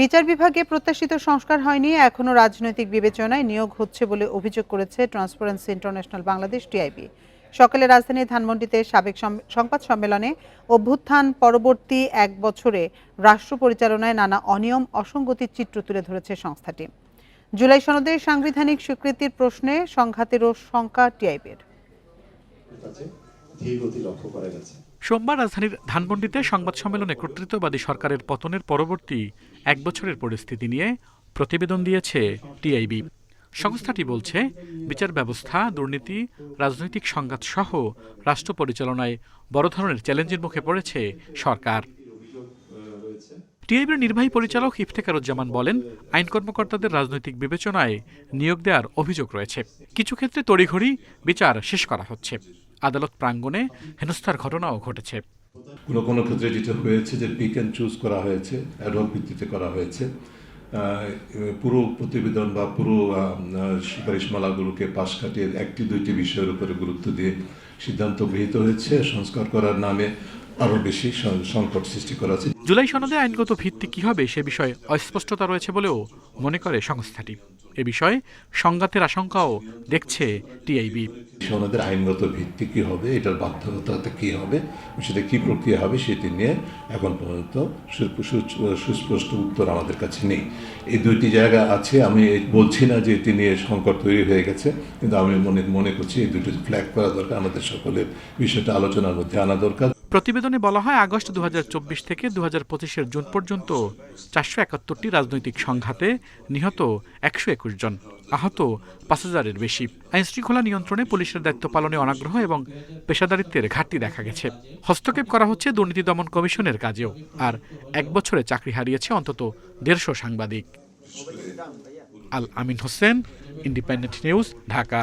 বিচার বিভাগে প্রত্যাশিত সংস্কার হয়নি, এখনও রাজনৈতিক বিবেচনায় নিয়োগ হচ্ছে বলে অভিযোগ করেছে ট্রান্সপারেন্সি ইন্টারন্যাশনাল বাংলাদেশ টিআইবি সকালে রাজধানীর ধানমন্ডিতে সাবেক সংবাদ সম্মেলনে অভ্যুত্থান পরবর্তী এক বছরে রাষ্ট্র পরিচালনায় নানা অনিয়ম, অসঙ্গতির চিত্র তুলে ধরেছে সংস্থাটি। জুলাই সনদের সাংবিধানিক স্বীকৃতির প্রশ্নে সংঘাতেরও শঙ্কা টিআইবির লক্ষ্য করা গেছে। সোমবার রাজধানীর ধানমন্ডিতে সংবাদ সম্মেলনে কর্তৃত্ববাদী সরকারের পতনের পরবর্তী এক বছরের পরিস্থিতি নিয়ে প্রতিবেদন দিয়েছে টিআইবি। সংস্থাটি বলছে, বিচার ব্যবস্থা, দুর্নীতি, রাজনৈতিক সংঘাত সহ রাষ্ট্র পরিচালনায় বড় ধরনের চ্যালেঞ্জের মুখে পড়েছে সরকার। টিআইবির নির্বাহী পরিচালক ইফতেকারুজ্জামান বলেন, আইন কর্মকর্তাদের রাজনৈতিক বিবেচনায় নিয়োগ দেওয়ার অভিযোগ রয়েছে। কিছু ক্ষেত্রে তড়িঘড়ি বিচার শেষ করা হচ্ছে। আদালত প্রাঙ্গণে হেনস্থার ঘটনাও ঘটেছে। কোনো কোনো ক্ষেত্রে যেটা হয়েছে যে পিক অ্যান্ড চুজ করা হয়েছে অ্যাডহক ভিত্তিতে করা হয়েছে পুরো প্রতিবেদন বা পুরো সুপারিশমালাগুলোকে পাশ কাটিয়ে একটি দুইটি বিষয়ের উপরে গুরুত্ব দিয়ে সিদ্ধান্ত গৃহীত হয়েছে। সংস্কার করার নামে আরও বেশি সংকট সৃষ্টি করা হচ্ছে জুলাই সনদে আইনগত ভিত্তি কী হবে সে বিষয়ে অস্পষ্টতা রয়েছে বলেও মনে করে সংস্থাটি। এ বিষয়ে সংঘাতের আশঙ্কাও দেখছে টিআইবি। সনদের আইনগত ভিত্তি কী হবে? এটার বাধ্যবাধকতা কী হবে? সেটা কী প্রক্রিয়া হবে সেটি নিয়ে এখন পর্যন্ত সুস্পষ্ট উত্তর আমাদের কাছে নেই। এই দুইটি জায়গা আছে, আমি বলছি না যে এটি নিয়ে সংকট তৈরি হয়ে গেছে, কিন্তু আমি মনে মনে করছি এই দুটো ফ্ল্যাগ করা দরকার, আমাদের সকলের বিষয়টা আলোচনার মধ্যে আনা দরকার। প্রতিবেদনে বলা হয়, আগস্ট দু হাজার চব্বিশ থেকে দু হাজার পঁচিশের জুন পর্যন্ত চারশো একাত্তরটি রাজনৈতিক সংঘাতে নিহত একশো একুশ জন। আহত পাঁচ হাজারের বেশি। আইন শৃঙ্খলা নিয়ন্ত্রণে পুলিশের দায়িত্ব পালনে অনাগ্রহ এবং পেশাদারিত্বের ঘাটতি দেখা গেছে। হস্তক্ষেপ করা হচ্ছে দুর্নীতি দমন কমিশনের কাজেও, আর এক বছরে চাকরি হারিয়েছে অন্তত দেড়শো সাংবাদিক। Al Amin Hossain, independent news, Dhaka.